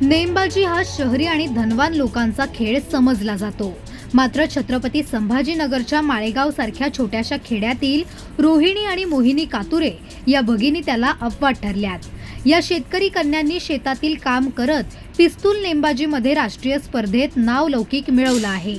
नेमबाजी हा शहरी आणि धनवान लोकांचा खेळ समजला जातो. मात्र छत्रपती संभाजीनगरच्या माळेगाव सारख्या छोट्याशा खेड्यातील रोहिणी आणि मोहिनी कातुरे या भगिनी त्याला अपवाद ठरल्यात. या शेतकरी कन्यांनी शेतातील काम करत पिस्तूल नेमबाजीमध्ये राष्ट्रीय स्पर्धेत नाव लौकिक मिळवलं आहे.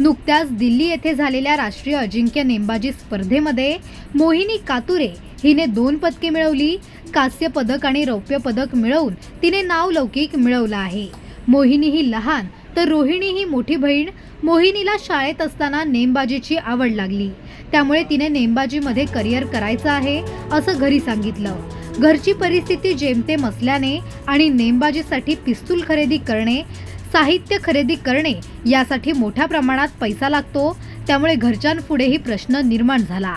नुकत्याच दिल्ली येथे झालेल्या राष्ट्रीय अजिंक्य नेमबाजी स्पर्धेमध्ये मोहिनी कातुरे हिने दोन पदके मिळवली कांस्य पदक आणि रौप्य पदक मिळवून तिने नाव लौकिक मिळवलं आहे. मोहिनी ही लहान तर रोहिणी ही मोठी बहीण मोहिनीला शाळेत असताना नेमबाजीची आवड लागली. त्यामुळे तिने नेमबाजीमध्ये करिअर करायचं आहे असं घरी सांगितलं. घरची परिस्थिती जेमतेम असल्याने आणि नेमबाजीसाठी पिस्तूल खरेदी करणे साहित्य खरेदी करणे यासाठी मोठ्या प्रमाणात पैसा लागतो त्यामुळे घरच्यांपुढेही प्रश्न निर्माण झाला.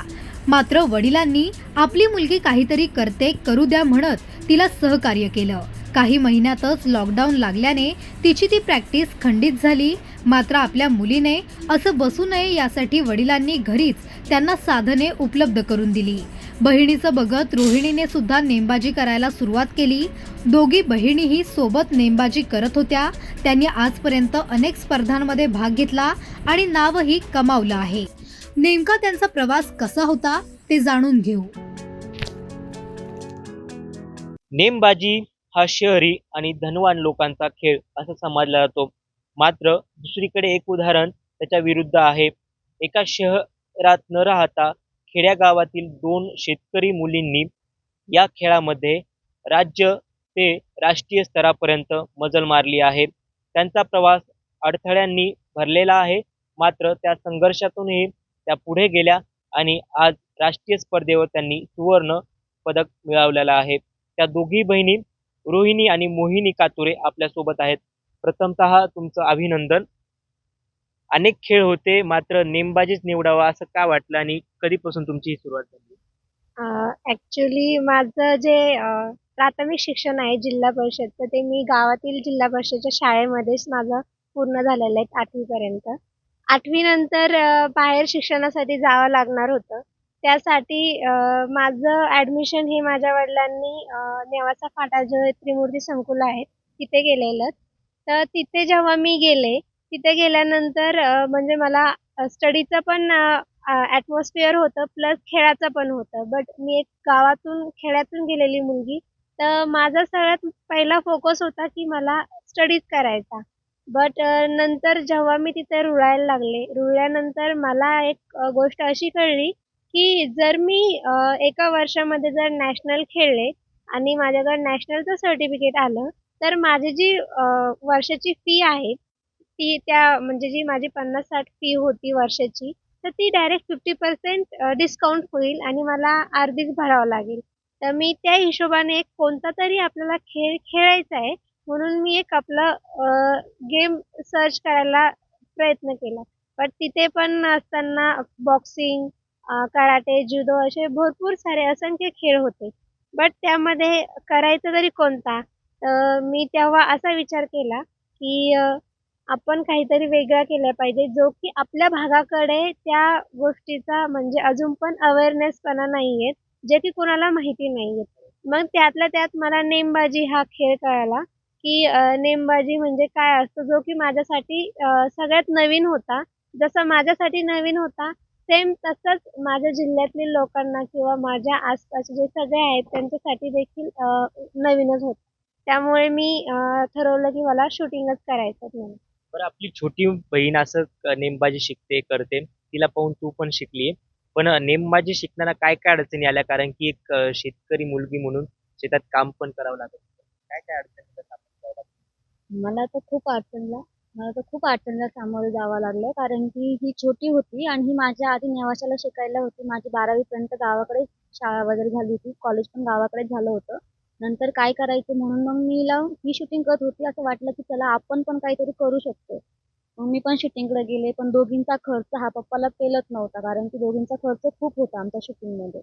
मात्र वडिलांनी आपली मुलगी काहीतरी करते करू द्या म्हणत तिला सहकार्य केलं. काही महिन्यातच लॉकडाऊन लागल्याने तिची ती प्रॅक्टिस खंडित झाली. मात्र आपल्या मुलीने असं बसू नये यासाठी वडिलांनी घरीच त्यांना साधने उपलब्ध करून दिली. बहिणीचं बघत रोहिणीने सुद्धा नेमबाजी करायला सुरुवात केली. दोघी बहिणीही सोबत नेमबाजी करत होत्या. त्यांनी आजपर्यंत अनेक स्पर्धांमध्ये भाग घेतला आणि नावही कमावलं आहे. नेमका त्यांचा प्रवास कसा होता ते जाणून घेऊ. नेमबाजी हा शहरी आणि धनवान लोकांचा खेळ असा समजला जातो. मात्र दुसरीकडे एक उदाहरण त्याच्या विरुद्ध आहे. एका शहरात न राहता खेड्यागावातील दोन शेतकरी मुलींनी या खेळामध्ये राज्य ते राष्ट्रीय स्तरापर्यंत मजल मारली आहे. त्यांचा प्रवास अडथळ्यांनी भरलेला आहे. मात्र त्या संघर्षातूनही त्या पुढे गेल्या आणि आज राष्ट्रीय स्पर्धेवर त्यांनी सुवर्ण पदक मिळवलेलं आहे. त्या दोघी बहिणी रोहिणी आणि मोहिनी कातुरे आपल्यासोबत आहेत. प्रथमतः तुमचं अभिनंदन. अनेक खेळ होते मात्र नेमबाजीच निवडावा असं का वाटलं आणि कधीपासून तुमची ही सुरुवात झाली? ऍक्च्युली माझं जे प्राथमिक शिक्षण आहे जिल्हा परिषदचं ते मी गावातील जिल्हा परिषदच्या शाळेमध्येच माझं पूर्ण झालेलं आहे आठवीपर्यंत. आठवीनंतर बाहेर शिक्षणासाठी जावं लागणार होतं. त्यासाठी माझं ॲडमिशन हे माझ्या वडिलांनी नेवासा फाटा जो त्रिमूर्ती संकुल आहे तिथे केलेलं तर तिथे जेव्हा मी गेले तिथे गेल्यानंतर म्हणजे मला स्टडीचं पण ॲटमॉस्फिअर होतं प्लस खेळाचं पण होतं. बट मी एक गावातून खेड्यातून गेलेली मुलगी. तर माझा सगळ्यात पहिला फोकस होता की मला स्टडीज करायचा. बट नंतर जेव्हा मी तिथे रुळायला लागले रुळल्यानंतर मला एक गोष्ट अशी कळली की जर मी एका वर्षामध्ये जर नॅशनल खेळले आणि माझ्याकडे नॅशनलचं सर्टिफिकेट आलं तर माझी जी वर्षाची फी आहे ती त्या म्हणजे जी माझी पन्नास साठ फी होती वर्षाची तर ती डायरेक्ट फिफ्टी पर्सेंट डिस्काउंट होईल आणि मला अर्धीच भरावं लागेल. तर मी त्या हिशोबाने एक कोणता तरी आपल्याला खेळ खेळायचा आहे म्हणून मी एक आपलं गेम सर्च करायला प्रयत्न केला. बट तिथे पण असताना बॉक्सिंग कराटे जुदो असे भरपूर सारे असंख्य खेळ होते. बट त्यामध्ये करायचं तरी कोणता? तर मी तेव्हा असा विचार केला की आपण काहीतरी वेगळा केलं पाहिजे जो की आपल्या भागाकडे त्या गोष्टीचा म्हणजे अजून पण अवेअरनेसपणा नाही आहेत जे की कोणाला माहिती नाही आहेत मग त्यातल्या त्यात मला नेमबाजी हा खेळ कळाला. की नेमबाजी म्हणजे काय असतं जो की माझ्यासाठी सगळ्यात नवीन होता. जसा माझ्यासाठी नवीन होता सेम तसंच माझ्या जिल्ह्यातील लोकांना किंवा माझ्या आसपासचे जे सगळे आहेत त्यांच्यासाठी देखील नवीनच होतं. त्यामुळे मी ठरवलं की मला शूटिंगच करायचं म्हणून. बरं आपली छोटी बहीण असं नेमबाजी शिकते करते. तिला पाहून तू पण शिकली पण नेमबाजी शिकताना काय काय अडचणी आल्या? कारण की एक शेतकरी मुलगी म्हणून शेतात काम पण करावं लागत काय काय अडचणी मला तर खूप अडचणला मला तर खूप अडचणला सामोरं जावं लागलं. कारण की ही छोटी होती आणि ही माझ्या आधी नेवाशाला शिकायला होती. माझी बारावीपर्यंत गावाकडे शाळा वगैरे झाली होती. कॉलेज पण गावाकडेच झालं होतं. नंतर काय करायचं म्हणून मग मी ही शूटिंग करत होती. असं वाटलं की चला आपण पण काहीतरी करू शकतो. मग मी पण शूटिंगकडे गेले. पण दोघींचा खर्च हा पप्पाला पेलत नव्हता. कारण की दोघींचा खर्च खूप होता आमच्या शूटिंगमध्ये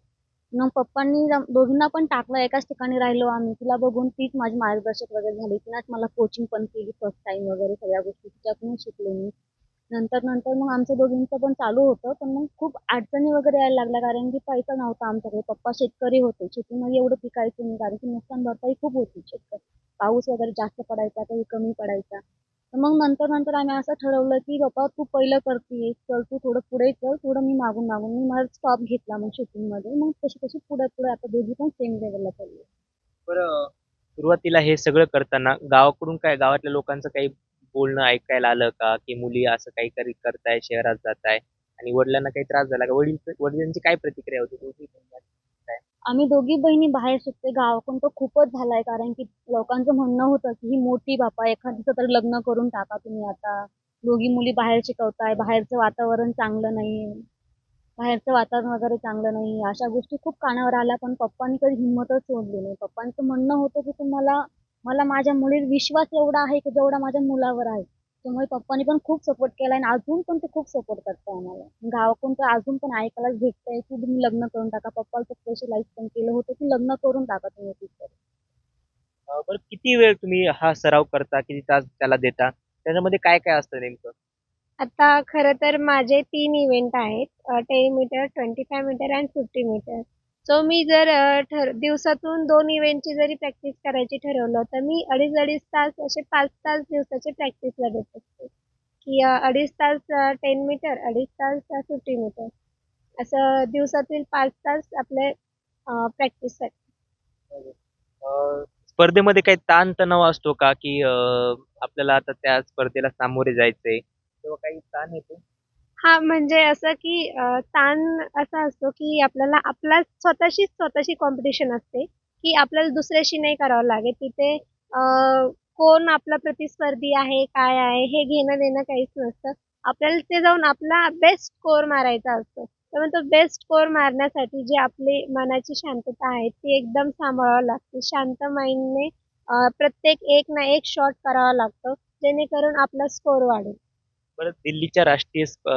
मग पप्पांनी दोघींना पण टाकलं एकाच ठिकाणी राहिलो आम्ही. तिला बघून तीच माझी मार्गदर्शक वगैरे झाली. तिलाच मला कोचिंग पण केली फर्स्ट टाइम वगैरे सगळ्या गोष्टी. तिच्याकडून शिकले मी. नंतर नंतर मग आमचं दोघींचं पण चालू होतं. पण मग खूप अडचणी वगैरे यायला लागल्या. कारण की पैसा नव्हता आमच्याकडे. पप्पा शेतकरी होते. शेतीमध्ये एवढं पिकायचं नाही. कारण की नुकसान भरपाई खूप होती शेतकरी. पाऊस वगैरे जास्त पडायचा कधी कमी पडायचा. मग नंतर नंतर आम्ही असं ठरवलं की बाबा तू पहिलं करते चल तू थोडं पुढे चल. थोडं मी मागून मागून. मी माझा स्टॉप घेतला मग शूटिंगमध्ये मग तशी तशी पुढे पुढे आता दोघी पण सेम लेवलला चालली बरं सुरुवातीला हे सगळं करताना गावाकडून काय गावातल्या लोकांचं काही बोलणं ऐकायला आलं का? की मुली असं काहीतरी करताय शहरात जाताय आणि वडिलांना काही त्रास झाला का? वडील वडिलांची काय प्रतिक्रिया होती? आम्ही दोघी बहिणी बाहेर शिकते गावाकडून तो खूपच झालाय. कारण की लोकांचं म्हणणं होतं की ही मोठी बापा एखादीचं तर लग्न करून टाका तुम्ही आता. दोघी मुली बाहेर शिकवताय. बाहेरचं वातावरण चांगलं नाही. बाहेरचं वातावरण वगैरे चांगलं नाही. अशा गोष्टी खूप कानावर आल्या. पण पप्पांनी कधी हिंमतच सोडली नाही. पप्पांचं म्हणणं होतं की तुम्हाला मला माझ्या मुलीवर विश्वास एवढा आहे की जेवढा माझ्या मुलावर आहे. त्यामुळे पप्पांनी पण खूप सपोर्ट केला आणि अजून पण ते खूप सपोर्ट करताय आम्हाला. गावाकडून तर अजून पण ऐकायलाच भेटतंय की तुम्ही लग्न करून टाका. पप्पाला स्पेशलाइज पण केलं होतं की लग्न करून टाका तुम्ही अं, बरं किती वेळ तुम्ही हा सराव करता? किती तास त्याला देता? त्याच्यामध्ये काय काय असतं नेमकं? आता खरं तर माझे तीन इव्हेंट आहेत. Ten metre twenty five metre and fifty metre so मी जर ठर दिवसातून दोन इव्हेंटची जरी प्रॅक्टिस करायची ठरवलं तर मी अडीच अडीच तास असे पाच तास दिवसाचे प्रॅक्टिसला देत असते. की अडीच तास टेन मीटर अडीच तास फिफ्टी मीटर असं दिवसातील पाच तास आपले प्रॅक्टिससाठी स्पर्धेमध्ये काही ताण तणाव असतो का? की आपल्याला आता त्या स्पर्धेला सामोरे जायचंय किंवा काही ताण येतो? हा म्हणजे असं की अ, ताण असा असतो की आपल्याला आपला स्वतःशीच स्वतःशी कॉम्पिटिशन असते की आपल्याला दुसऱ्याशी नाही करावं लागेल तिथे अ, कोण आपला प्रतिस्पर्धी आहे काय आहे हे घेणं देणं काहीच नसतं. आपल्याला ते जाऊन आपला बेस्ट स्कोर मारायचा असतो. त्यामुळे तो बेस्ट स्कोअर मारण्यासाठी जी आपली मनाची शांतता आहे ती एकदम सांभाळावं लागते. शांत माइंडने प्रत्येक एक ना एक शॉट करावा लागतो जेणेकरून आपला स्कोअर वाढेल. परत दिल्लीच्या राष्ट्रीय स्प-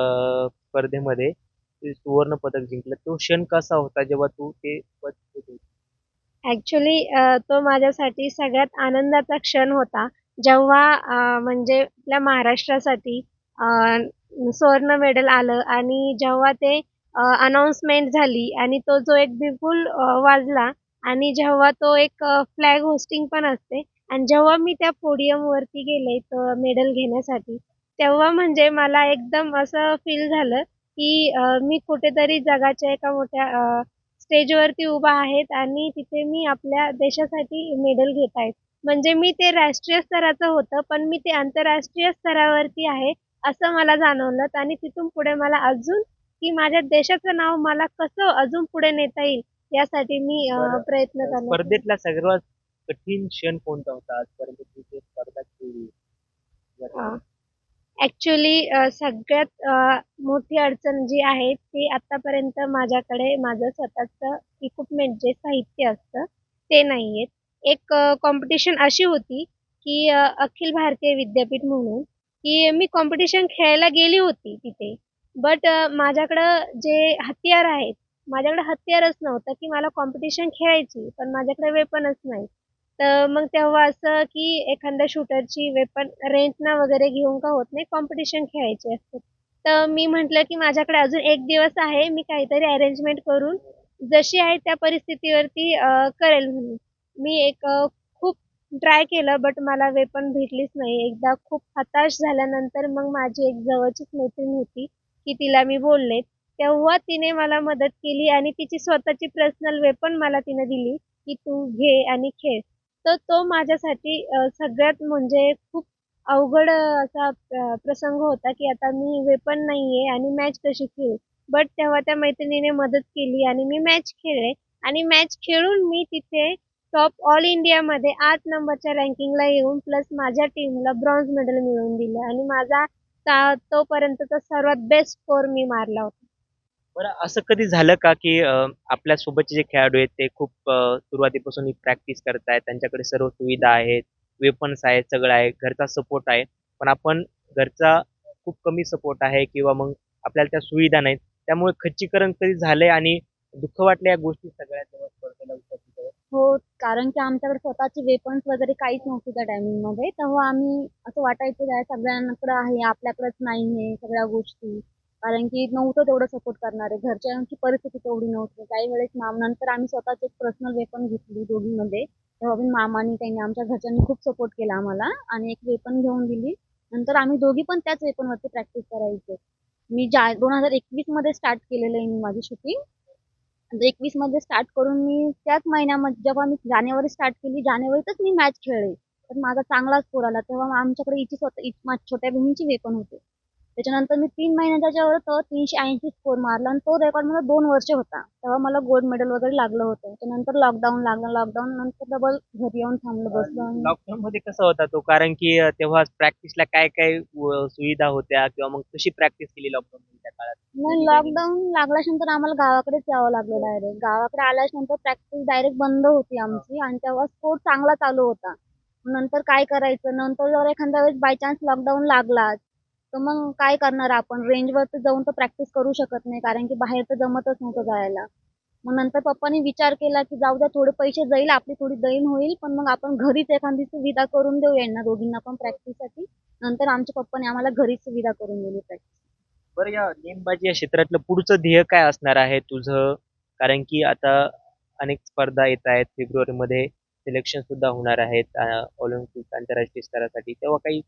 स्पर्धेमध्ये ते सुवर्ण पदक जिंकलं तो क्षण कसा होता जेव्हा तू ते पद जिंकली? तो माझ्यासाठी सगळ्यात आनंदाचा क्षण होता जेव्हा म्हणजे आपल्या महाराष्ट्रासाठी सुवर्ण मेडल आलं आणि जेव्हा ते अनाउन्समेंट झाली आणि तो जो एक बिगुल वाजला आणि जेव्हा तो एक फ्लॅग होस्टिंग पण असते आणि जेव्हा मी त्या पोडियमवरती गेले तर मेडल घेण्यासाठी तेव्हा म्हणजे मला एकदम असं फील झालं की मी कुठेतरी जगाच्या एका मोठ्या स्टेजवरती उभा आहेत आणि तिथे मी आपल्या देशासाठी मेडल घेत आहेत म्हणजे मी ते राष्ट्रीय स्तराचं होतं पण मी ते आंतरराष्ट्रीय स्तरावरती आहे असं मला जाणवलं आणि तिथून पुढे मला अजून की माझ्या देशाचं नाव मला कसं अजून पुढे नेता येईल यासाठी मी. प्रयत्न करणार स्पर्धेतला सर्वात कठीण क्षण कोणता होता? आजपर्यंत स्पर्धा खेळली. ॲक्च्युली सगळ्यात मोठी अडचण जी आहे ती आत्तापर्यंत माझ्याकडे माझं स्वतःचं इक्विपमेंट जे साहित्य असतं ते नाही आहेत एक कॉम्पिटिशन अशी होती की अखिल भारतीय विद्यापीठ म्हणून की मी कॉम्पिटिशन खेळायला गेली होती तिथे. बट माझ्याकडं जे हत्यार आहेत माझ्याकडे हत्यारच नव्हतं की मला कॉम्पिटिशन खेळायची पण माझ्याकडे वेपनच नाही. तर मग तेव्हा असं की एखाद्या शूटरची वेपन रेंटनं वगैरे घेऊन का होत नाही कॉम्पिटिशन खेळायची असते. तर मी म्हटलं की माझ्याकडे अजून एक दिवस आहे मी काहीतरी अरेंजमेंट करून जशी आहे त्या परिस्थितीवरती करेल म्हणून. मी एक खूप ट्राय केलं बट मला वेपन भेटलीच नाही. एकदा खूप हताश झाल्यानंतर मग माझी एक जवळचीच मैत्रीण होती की तिला मी बोलले. तेव्हा तिने मला मदत केली आणि तिची स्वतःची पर्सनल वेपन मला तिने दिली की तू घे आणि खेळ. तर तो माझ्यासाठी सगळ्यात म्हणजे खूप अवघड असा प्रसंग होता की आता मी वेपन नाही आहे आणि मॅच कशी खेळू? बट तेव्हा त्या मैत्रिणीने मदत केली आणि मी मॅच खेळले आणि मॅच खेळून मी तिथे टॉप ऑल इंडियामध्ये आठ नंबरच्या रँकिंगला येऊन प्लस माझ्या टीमला ब्रॉन्झ मेडल मिळवून दिलं आणि माझा ता- तोपर्यंतचा सर्वात बेस्ट स्कोअर मी मारला होता. बरं असं कधी झालं का की अं, आपल्या सोबतचे जे खेळाडू आहेत ते खूप अं, सुरुवातीपासून प्रॅक्टिस करतायत त्यांच्याकडे सर्व सुविधा आहेत वेपन्स आहेत सगळं आहे घरचा सपोर्ट आहे. पण आपण घरचा खूप कमी सपोर्ट आहे किंवा मग आपल्याला त्या सुविधा नाहीत. त्यामुळे खच्चीकरण कधी झालंय आणि दुःख वाटलं या गोष्टी सगळ्या जेव्हा स्पर्धेला हो कारण की आमच्याकडे स्वतःचे वेपन्स वगैरे काहीच नव्हती त्या टायमिंगमध्ये. तेव्हा आम्ही असं वाटायचं काय सगळ्यांकडे आहे आपल्याकडेच नाही आहे सगळ्या गोष्टी. कारण की नव्हतं तेवढं सपोर्ट करणारे घरच्यांची परिस्थिती तेवढी नव्हती. काही वेळेस माम नंतर आम्ही स्वतःच एक पर्सनल वेपन घेतली दोघींमध्ये. तेव्हा पण मामानी त्यांनी आमच्या घरच्यांनी खूप सपोर्ट केला आम्हाला आणि एक वेपन घेऊन दिली. नंतर आम्ही दोघी पण त्याच वेपन वरती प्रॅक्टिस करायचो. मी जा दोन हजार एकवीसमध्ये स्टार्ट केलेलं आहे मी माझी शूटिंग एकवीसमध्ये स्टार्ट करून मी त्याच महिन्यामध्ये जेव्हा मी जानेवारी स्टार्ट केली जानेवारीतच मी मॅच खेळले. तर माझा चांगला स्कोर आला. तेव्हा आमच्याकडे हिची स्वतः माझ्या छोट्या बहिणीची वेपन होते. त्याच्यानंतर मी तीन महिन्याच्या जेव्हा होतं तीनशे ऐंशी स्कोर मारला आणि तो रेकॉर्ड मला दोन वर्ष होता. तेव्हा मला गोल्ड मेडल वगैरे लागलं होतं. त्यानंतर लॉकडाऊन लागलं लॉकडाऊन नंतर डबल घरी येऊन थांबलं बसलो लॉकडाऊन मध्ये कसा होता तो? कारण की तेव्हा प्रॅक्टिसला काय काय सुविधा होत्या किंवा मग कशी प्रॅक्टिस केली लॉकडाऊन त्या काळात? नाही लॉकडाऊन लागल्यानंतर आम्हाला गावाकडेच यावं लागलं डायरेक्ट गावाकडे आल्यानंतर प्रॅक्टिस डायरेक्ट बंद होती आमची आणि तेव्हा स्पोर्ट चांगला चालू होता. नंतर काय करायचं? नंतर जर एखाद्या वेळेस बाय चान्स लॉकडाऊन लागला तर मग काय करणार आपण? रेंजवर तर जाऊन तर प्रॅक्टिस करू शकत नाही कारण की बाहेर तर जमतच नव्हतं जायला. मग नंतर पप्पानी विचार केला की जाऊ द्या थोडे पैसे जाईल आपली थोडी दैन होईल पण मग आपण घरीच एखादी सुविधा करून देऊ यांना दोघींना पण प्रॅक्टिससाठी नंतर आमच्या पप्पाने आम्हाला घरीच सुविधा करून दिली प्रॅक्टिस बरं या नेमबाजी या क्षेत्रातलं पुढचं ध्येय काय असणार आहे तुझं? कारण की आता अनेक स्पर्धा येत आहेत फेब्रुवारीमध्ये सिलेक्शन सुद्धा होणार आहेत ऑलिम्पिक आंतरराष्ट्रीय स्तरासाठी. तेव्हा काही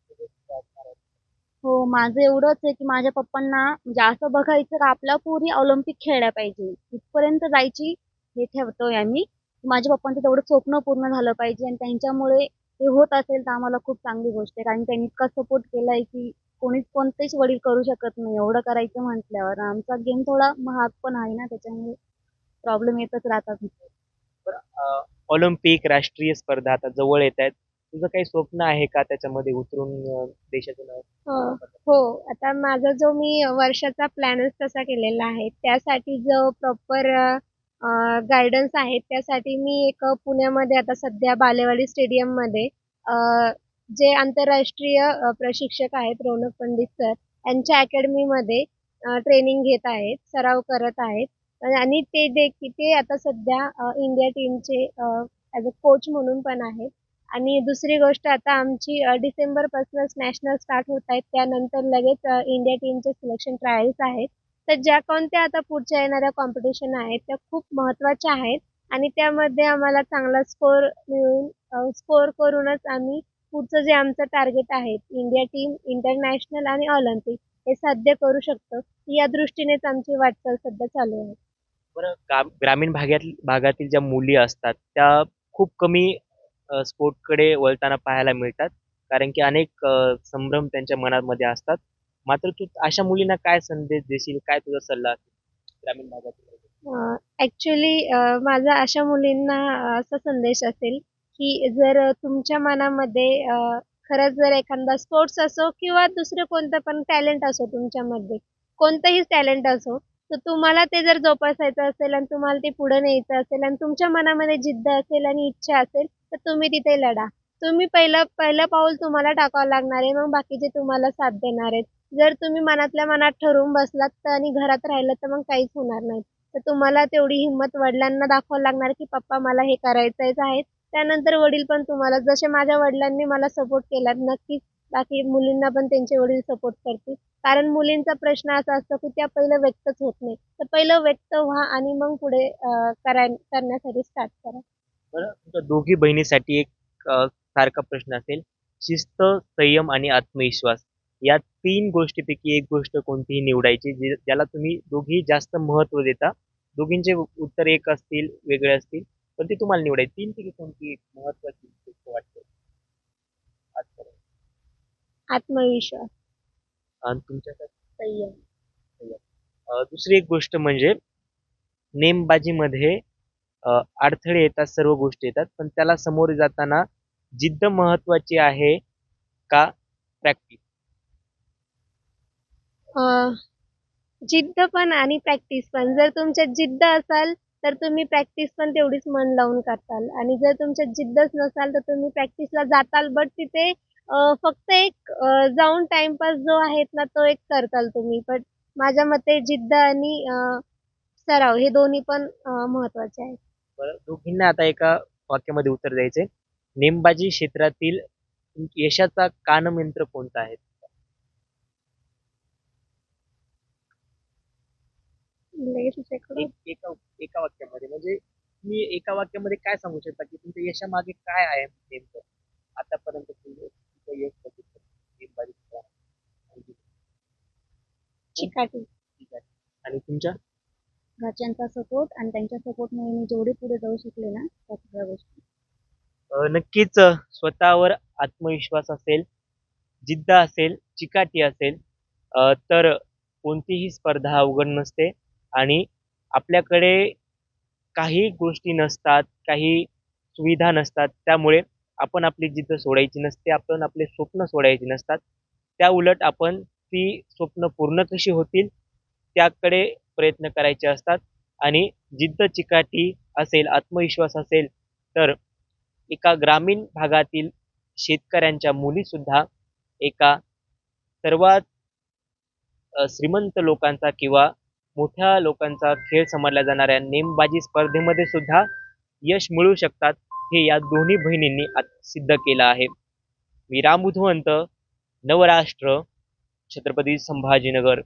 हो माझं एवढंच आहे की माझ्या पप्पांना म्हणजे असं बघायचं का आपल्या पोरी ऑलिम्पिक खेळल्या पाहिजे. इथपर्यंत जायची हे ठेवतोय आम्ही. माझ्या पप्पांचं तेवढं स्वप्न पूर्ण झालं पाहिजे आणि त्यांच्यामुळे ते होत असेल तर आम्हाला खूप चांगली गोष्ट आहे. कारण त्यांनी इतका सपोर्ट केलाय की कोणीच कोणतेच वडील करू शकत नाही. एवढं करायचं म्हटल्यावर आमचा गेम थोडा महाग पण आहे ना त्याच्यामुळे प्रॉब्लेम येतच राहतात. अं, ऑलिम्पिक राष्ट्रीय स्पर्धा आता जवळ येत आहेत. तुझं काही स्वप्न आहे का त्याच्यामध्ये उतरून देशाचं नाव? हो हो. आता माझा जो मी वर्षाचा प्लॅनच तसा केलेला आहे. त्यासाठी जो प्रॉपर गायडन्स आहे त्यासाठी मी एक पुण्यामध्ये आता सध्या बालेवाडी स्टेडियममध्ये जे आंतरराष्ट्रीय प्रशिक्षक आहेत रौनक पंडित सर यांच्या अकॅडमीमध्ये ट्रेनिंग घेत आहेत सराव करत आहेत. आणि ते देखील ते आता सध्या अ, इंडिया टीमचे ॲज अ कोच म्हणून पण आहेत. आणि दुसरी गोष्ट आता आमची अ, डिसेंबरपासूनच नॅशनल स्टार्ट होत आहेत. त्यानंतर लगेच इंडिया टीमचे सिलेक्शन ट्रायल्स आहेत. तर ज्या कोणत्या आता पुढच्या येणाऱ्या कॉम्पिटिशन आहेत त्या खूप महत्त्वाच्या आहेत. आणि त्यामध्ये आम्हाला चांगला स्कोर मिळून स्कोर करूनच आम्ही पुढचं जे आमचं टार्गेट आहे इंडिया टीम इंटरनॅशनल आणि ऑलिम्पिक हे साध्य करू शकतो. या दृष्टीनेच आमची वाटचाल सध्या चालू आहे. बरं ग्रामीण भागात भागातील ज्या मुली असतात त्या खूप कमी स्पोर्टकडे वळताना पाहायला मिळतात. कारण की अनेक संभ्रम त्यांच्या मनामध्ये असतात. मात्र तू अशा मुलींना काय संदेश देशील? काय तुझा सल्ला असेल ग्रामीण भागातील? ॲक्च्युली माझा अशा मुलींना असा संदेश असेल की जर तुमच्या मनामध्ये खरंच जर एखादा स्पोर्ट्स असो किंवा दुसरं कोणतं पण टॅलेंट असो तुमच्यामध्ये कोणतंही टॅलेंट असो तर तुम्हाला ते जर जोपासायचं असेल आणि तुम्हाला ते पुढे न्यायचं असेल आणि तुमच्या मनामध्ये जिद्द असेल आणि इच्छा असेल तर तुम्ही तिथे लढा. तुम्ही पहिलं पहिलं पाऊल तुम्हाला टाकावं लागणार आहे मग बाकीचे तुम्हाला साथ देणार आहेत. जर तुम्ही मनातल्या मनात ठरवून बसलात तर आणि घरात राहिलं तर मग काहीच होणार नाही. तर तुम्हाला तेवढी हिंमत वडिलांना दाखवावं लागणार की पप्पा मला हे करायचंच आहे. त्यानंतर वडील पण तुम्हाला जसे माझ्या वडिलांनी मला सपोर्ट केला नक्कीच बाकी मुलींना पण त्यांचे वडील सपोर्ट करतील. कारण मुलींचा प्रश्न असा असतो की त्या पहिलं व्यक्तच होत नाही. तर पहिलं व्यक्त व्हा आणि मग पुढे अं, कराय करण्यासाठी स्टार्ट करा. बरं तुमच्या दोघी बहिणीसाठी एक अ, सारखा प्रश्न असेल. शिस्त संयम आणि आत्मविश्वास. या तीन गोष्टीपैकी एक गोष्ट कोणतीही निवडायची जे ज्याला तुम्ही दोघी जास्त महत्त्व देता. दोघींचे उत्तर एक असतील वेगळे असतील पण ती तुम्हाला निवडायची. तीन पैकी कोणती एक महत्वाची गोष्ट वाटते? आजपर्यंत. आत्मविश्वास. आणि तुमच्यासाठी संयम अ, दुसरी एक गोष्ट म्हणजे नेमबाजीमध्ये अ, अडथळे येतात सर्व गोष्टी येतात पण त्याला समोर जाताना जिद्द महत्वाची आहे का प्रॅक्टिस? अं, जिद्द पण आणि प्रॅक्टिस पण. जर तुमच्यात जिद्द असाल तर तुम्ही प्रॅक्टिस पण तेवढीच मन लावून करताल. आणि जर तुमच्यात जिद्दच नसाल तर तुम्ही प्रॅक्टिसला जाताल बट तिथे अं, फक्त एक अं, जाऊन टाइमपास जो आहेत ना तो एक करताल तुम्ही. पण माझ्या मते जिद्द आणि अं, सराव हे दोन्ही पण अं, महत्त्वाचे आहेत. बरं दोघींना आता एका वाक्यामध्ये उत्तर द्यायचे नेमबाजी क्षेत्रातील यशाचा कानमंत्र कोणता आहे? एका एका वाक्यामध्ये. म्हणजे तुम्ही एका वाक्यामध्ये काय सांगू शकता की तुमच्या यशामागे काय आहे नेमकं आतापर्यंत तुम्ही? चिकाटी. ठीक आहे आणि तुमच्या? घरच्यांचा सपोर्ट आणि त्यांच्या सपोर्टमुळे मी जेवढे पुढे जाऊ शकले ना त्या सगळ्या गोष्टी. अ, नक्कीच अ, स्वतःवर आत्मविश्वास असेल जिद्द असेल चिकाटी असेल अ, तर कोणतीही स्पर्धा अवघड नसते. आणि आपल्याकडे काही गोष्टी नसतात काही सुविधा नसतात त्यामुळे आपण आपली जिद्द सोडायची नसते आपण आपले स्वप्न सोडायची नसतात. त्या उलट आपण ती स्वप्न पूर्ण कशी होतील त्याकडे प्रयत्न करायचे असतात. आणि जिद्द चिकाटी असेल आत्मविश्वास असेल तर एका ग्रामीण भागातील शेतकऱ्यांच्या मुलीसुद्धा एका सर्वात श्रीमंत लोकांचा किंवा मोठ्या लोकांचा खेळ समजल्या जाणाऱ्या नेमबाजी स्पर्धेमध्ये सुद्धा यश मिळू शकतात. हे या दोन्ही बहिणींनी सिद्ध केलं आहे. मी राम बुधवंत नवराष्ट्र छत्रपती संभाजीनगर.